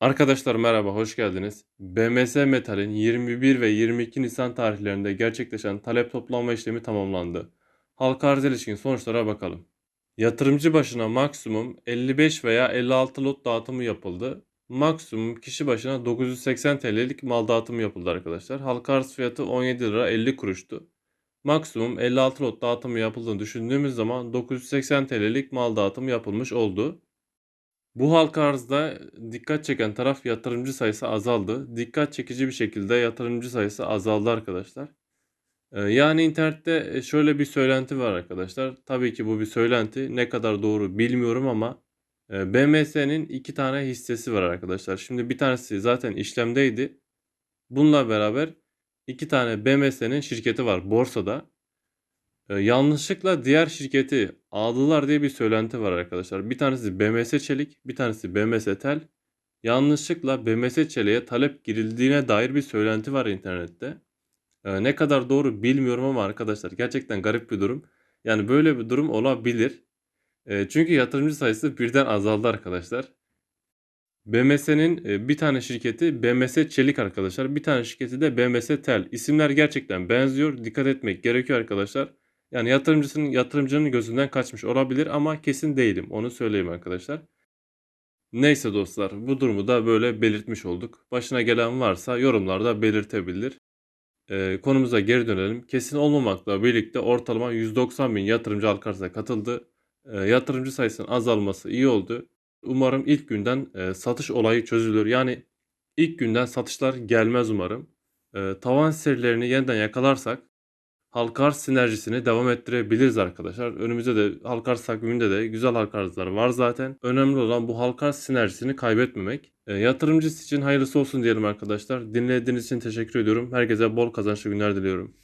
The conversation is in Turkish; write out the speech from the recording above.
Arkadaşlar merhaba, hoş geldiniz. BMS Metal'in 21 ve 22 Nisan tarihlerinde gerçekleşen talep toplanma işlemi tamamlandı. Halka arz ilişkin sonuçlara bakalım. Yatırımcı başına maksimum 55 veya 56 lot dağıtımı yapıldı. Maksimum kişi başına 980 TL'lik mal dağıtımı yapıldı arkadaşlar. Halka arz fiyatı 17 lira 50 kuruştu. Maksimum 56 lot dağıtımı yapıldığını düşündüğümüz zaman 980 TL'lik mal dağıtımı yapılmış oldu. Bu halka arzda dikkat çeken taraf yatırımcı sayısı azaldı. Dikkat çekici bir şekilde yatırımcı sayısı azaldı arkadaşlar. Ee, yani internette e, şöyle bir söylenti var arkadaşlar. Tabii ki bu bir söylenti. Ne kadar doğru bilmiyorum ama e, BMS'nin iki tane hissesi var arkadaşlar. Şimdi bir tanesi zaten işlemdeydi. Bununla beraber iki tane BMS'nin şirketi var borsada. Ee, yanlışlıkla diğer şirketi aldılar diye bir söylenti var arkadaşlar. Bir tanesi BMS Çelik, bir tanesi BMS Tel. Yanlışlıkla BMS Çelik'e talep girildiğine dair bir söylenti var internette. Ee, ne kadar doğru bilmiyorum ama arkadaşlar gerçekten garip bir durum. Yani böyle bir durum olabilir. Ee, çünkü yatırımcı sayısı birden azaldı arkadaşlar. BMS'nin e, bir tane şirketi BMS Çelik arkadaşlar. Bir tane şirketi de BMS Tel. İsimler gerçekten benziyor. Dikkat etmek gerekiyor arkadaşlar. Yani yatırımcısının yatırımcının gözünden kaçmış olabilir ama kesin değilim. Onu söyleyeyim arkadaşlar. Neyse dostlar bu durumu da böyle belirtmiş olduk. Başına gelen varsa yorumlarda belirtebilir. Ee, konumuza geri dönelim. Kesin olmamakla birlikte ortalama 190 bin yatırımcı halka arzına katıldı. Ee, yatırımcı sayısının azalması iyi oldu. Umarım ilk günden e, satış olayı çözülür. Yani ilk günden satışlar gelmez umarım. Ee, tavan serilerini yeniden yakalarsak halka arz sinerjisini devam ettirebiliriz arkadaşlar. Önümüzde de halka arz takviminde de güzel halka arzlar var zaten. Önemli olan bu halka arz sinerjisini kaybetmemek. E, yatırımcısı için hayırlısı olsun diyelim arkadaşlar. Dinlediğiniz için teşekkür ediyorum. Herkese bol kazançlı günler diliyorum.